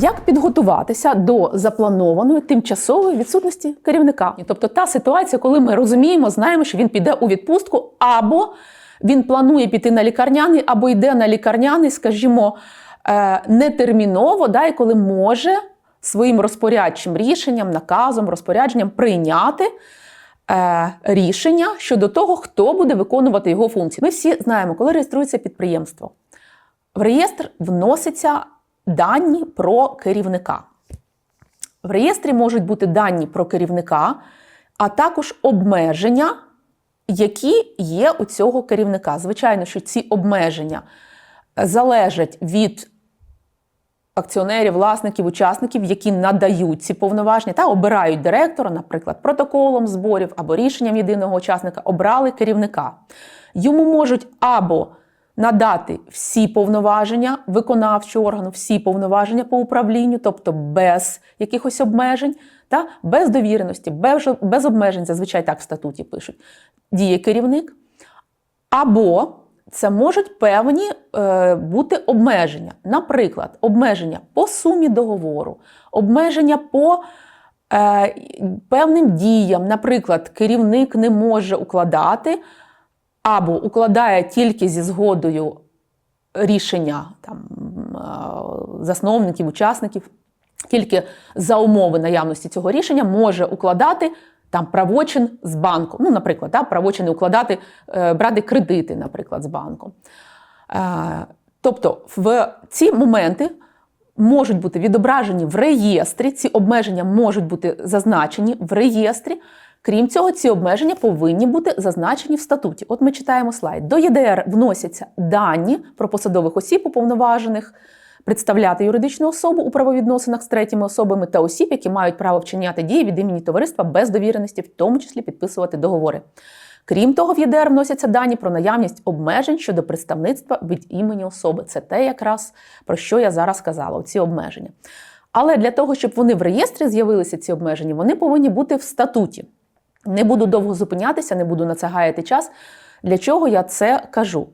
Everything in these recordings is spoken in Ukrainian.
Як підготуватися до запланованої тимчасової відсутності керівника? Тобто та ситуація, коли ми розуміємо, знаємо, що він піде у відпустку, або він планує піти на лікарняний, або йде на лікарняний, скажімо, е, нетерміново, да, і коли може своїм розпорядчим рішенням, наказом, розпорядженням прийняти. е, Рішення щодо того, хто буде виконувати його функції. Ми всі знаємо, коли реєструється підприємство, в реєстр вноситься дані про керівника. В реєстрі можуть бути дані про керівника, а також обмеження, які є у цього керівника. Звичайно, що ці обмеження залежать від акціонерів, власників, учасників, які надають ці повноваження та обирають директора, наприклад, протоколом зборів або рішенням єдиного учасника, обрали керівника. Йому можуть або надати всі повноваження виконавчого органу, всі повноваження по управлінню, тобто без якихось обмежень, та без довіреності, без, без обмежень, зазвичай так в статуті пишуть, діє керівник. Або це можуть певні е, бути обмеження. Наприклад, обмеження по сумі договору, обмеження по е, певним діям. Наприклад, керівник не може укладати або укладає тільки зі згодою рішення там, е, засновників, учасників, тільки за умови наявності цього рішення може укладати там правочин з банком. Ну, наприклад, да, правочини укладати, е, брати кредити, наприклад, з банком. Е, тобто, в ці моменти можуть бути відображені в реєстрі, ці обмеження можуть бути зазначені в реєстрі. Крім цього, ці обмеження повинні бути зазначені в статуті. От ми читаємо слайд. До ЄДР вносяться дані про посадових осіб уповноважених представляти юридичну особу у правовідносинах з третіми особами та осіб, які мають право вчиняти дії від імені товариства без довіреності, в тому числі підписувати договори. Крім того, в ЄДР вносяться дані про наявність обмежень щодо представництва від імені особи. Це те, якраз про що я зараз казала, ці обмеження. Але для того, щоб вони в реєстрі з'явилися, ці обмеження, вони повинні бути в статуті. Не буду довго зупинятися, не буду на це гаяти час. Для чого я це кажу?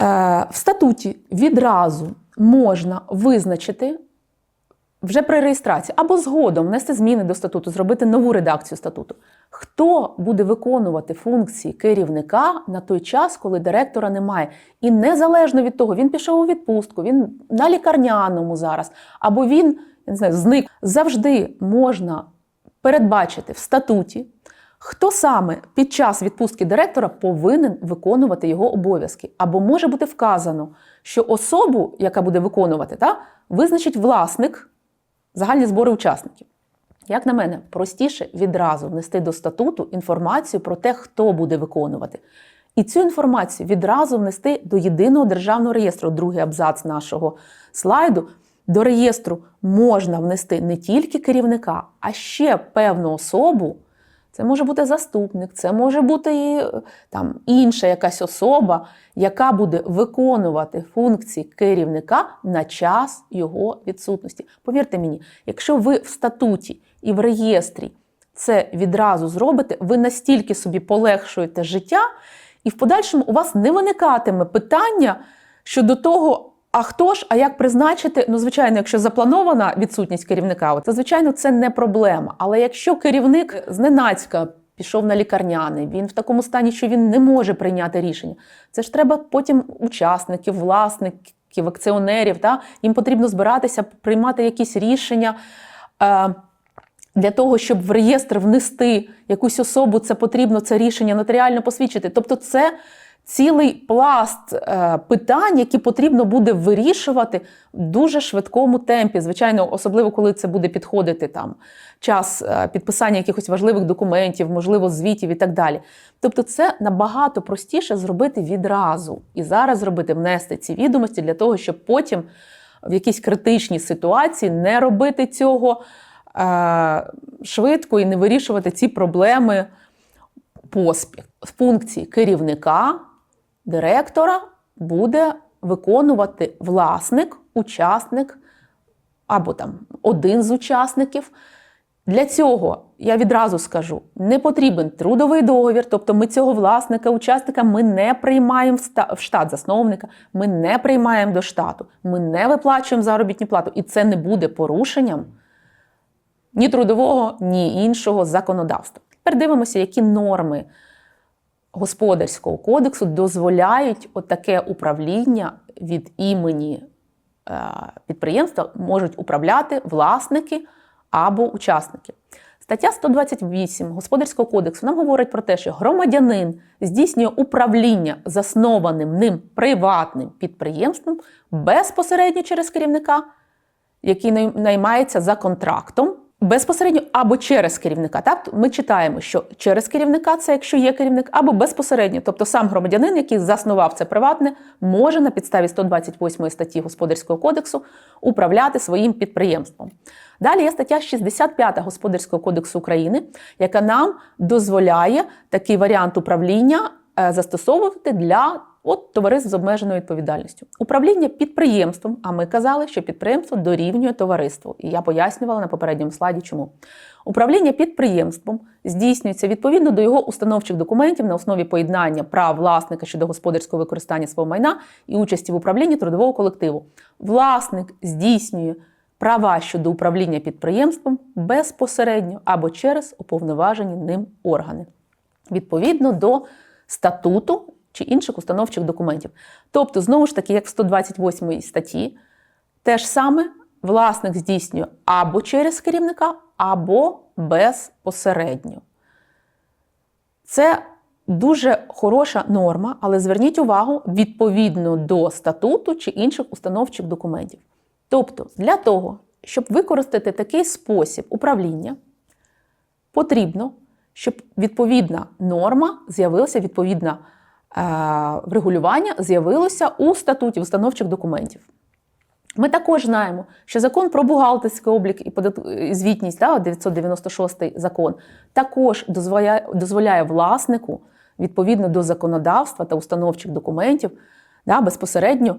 Е, в статуті відразу можна визначити вже при реєстрації або згодом внести зміни до статуту, зробити нову редакцію статуту. Хто буде виконувати функції керівника на той час, коли директора немає? І незалежно від того, він пішов у відпустку, він на лікарняному зараз, або він я не знаю, зник, завжди можна передбачити в статуті. Хто саме під час відпустки директора повинен виконувати його обов'язки? Або може бути вказано, що особу, яка буде виконувати, та, визначить власник загальні збори учасників. Як на мене, простіше відразу внести до статуту інформацію про те, хто буде виконувати. І цю інформацію відразу внести до єдиного державного реєстру, другий абзац нашого слайду. До реєстру можна внести не тільки керівника, а ще певну особу. Це може бути заступник, це може бути і, там, інша якась особа, яка буде виконувати функції керівника на час його відсутності. Повірте мені, якщо ви в статуті і в реєстрі це відразу зробите, ви настільки собі полегшуєте життя, і в подальшому у вас не виникатиме питання щодо того. А хто ж, а як призначити? Ну, звичайно, якщо запланована відсутність керівника, то звичайно це не проблема. Але якщо керівник зненацька пішов на лікарняний, він в такому стані, що він не може прийняти рішення, це ж треба потім учасників, власників, акціонерів. Та? Їм потрібно збиратися, приймати якісь рішення. Е, для того, щоб в реєстр внести якусь особу, це потрібно це рішення нотаріально посвідчити. Тобто, це цілий пласт е, питань, які потрібно буде вирішувати в дуже швидкому темпі. Звичайно, особливо коли це буде підходити там час е, підписання якихось важливих документів, можливо, звітів і так далі. Тобто, це набагато простіше зробити відразу і зараз зробити внести ці відомості для того, щоб потім в якійсь критичній ситуації не робити цього е, швидко і не вирішувати ці проблеми поспіх. Функції керівника директора буде виконувати власник, учасник або там один з учасників. Для цього я відразу скажу, не потрібен трудовий договір, тобто ми цього власника, учасника ми не приймаємо в штат засновника, ми не приймаємо до штату, ми не виплачуємо заробітну плату, і це не буде порушенням ні трудового, ні іншого законодавства. Тепер дивимося, які норми господарського кодексу дозволяють отаке управління від імені е, підприємства можуть управляти власники або учасники. Стаття 128 Господарського кодексу нам говорить про те, що громадянин здійснює управління заснованим ним приватним підприємством безпосередньо через керівника, який наймається за контрактом. Безпосередньо або через керівника. Так ми читаємо, що через керівника це якщо є керівник, або безпосередньо, тобто сам громадянин, який заснував це приватне, може на підставі 128 статті Господарського кодексу управляти своїм підприємством. Далі є стаття 65 Господарського кодексу України, яка нам дозволяє такий варіант управління е, застосовувати для от, товариств з обмеженою відповідальністю. Управління підприємством, а ми казали, що підприємство дорівнює товариству. І я пояснювала на попередньому слайді, чому. Управління підприємством здійснюється відповідно до його установчих документів на основі поєднання прав власника щодо господарського використання свого майна і участі в управлінні трудового колективу. Власник здійснює права щодо управління підприємством безпосередньо або через уповноважені ним органи, відповідно до статуту чи інших установчих документів. Тобто, знову ж таки, як в 128 статті, те ж саме власник здійснює або через керівника, або безпосередньо. Це дуже хороша норма, але зверніть увагу відповідно до статуту чи інших установчих документів. Тобто, для того, щоб використати такий спосіб управління, потрібно, щоб відповідна норма з'явилася, відповідне е, регулювання з'явилося у статуті установчих документів. Ми також знаємо, що закон про бухгалтерський облік і звітність, да, 996 закон, також дозволяє, дозволяє власнику відповідно до законодавства та установчих документів да, безпосередньо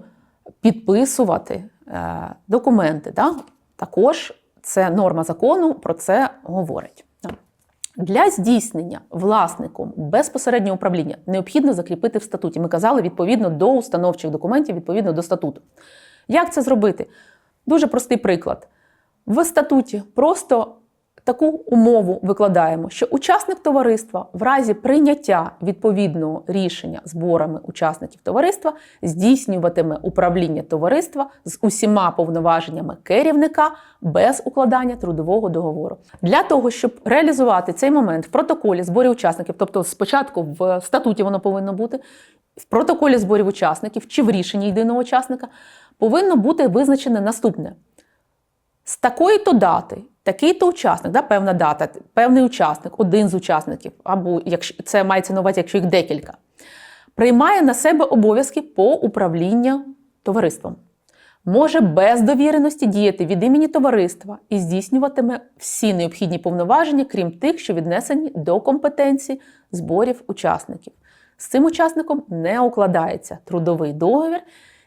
підписувати е, документи. Да. Також це норма закону про це говорить. Для здійснення власником безпосереднього управління необхідно закріпити в статуті. Ми казали відповідно до установчих документів, відповідно до статуту. Як це зробити? Дуже простий приклад. В статуті просто таку умову викладаємо, що учасник товариства в разі прийняття відповідного рішення зборами учасників товариства здійснюватиме управління товариства з усіма повноваженнями керівника без укладання трудового договору. Для того, щоб реалізувати цей момент в протоколі зборів учасників, тобто спочатку в статуті воно повинно бути, в протоколі зборів учасників чи в рішенні єдиного учасника, повинно бути визначене наступне. З такої-то дати, такий-то учасник, да, певна дата, певний учасник, один з учасників, або якщо це мається на увазі, якщо їх декілька, приймає на себе обов'язки по управлінню товариством. Може без довіреності діяти від імені товариства і здійснюватиме всі необхідні повноваження, крім тих, що віднесені до компетенції зборів учасників. З цим учасником не укладається трудовий договір,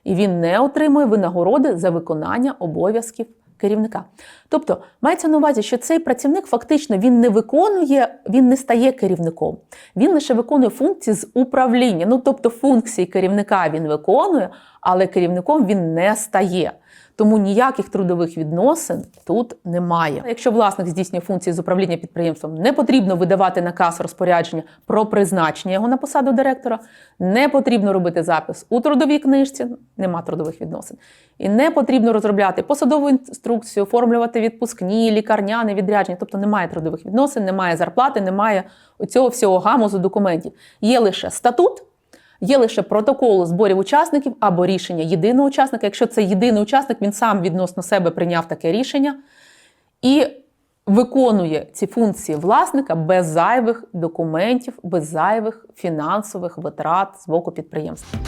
і він не отримує винагороди за виконання обов'язків керівника. Тобто мається на увазі, що цей працівник фактично він не виконує, він не стає керівником. Він лише виконує функції з управління. Ну тобто функції керівника він виконує, але керівником він не стає. Тому ніяких трудових відносин тут немає. Якщо власник здійснює функції з управління підприємством, не потрібно видавати наказ розпорядження про призначення його на посаду директора, не потрібно робити запис у трудовій книжці, нема трудових відносин. І не потрібно розробляти посадову інструкцію, оформлювати відпускні, лікарняні відрядження, тобто немає трудових відносин, немає зарплати, немає цього всього гамузу документів. Є лише статут. Є лише протокол зборів учасників або рішення єдиного учасника. Якщо це єдиний учасник, він сам відносно себе прийняв таке рішення і виконує ці функції власника без зайвих документів, без зайвих фінансових витрат з боку підприємства.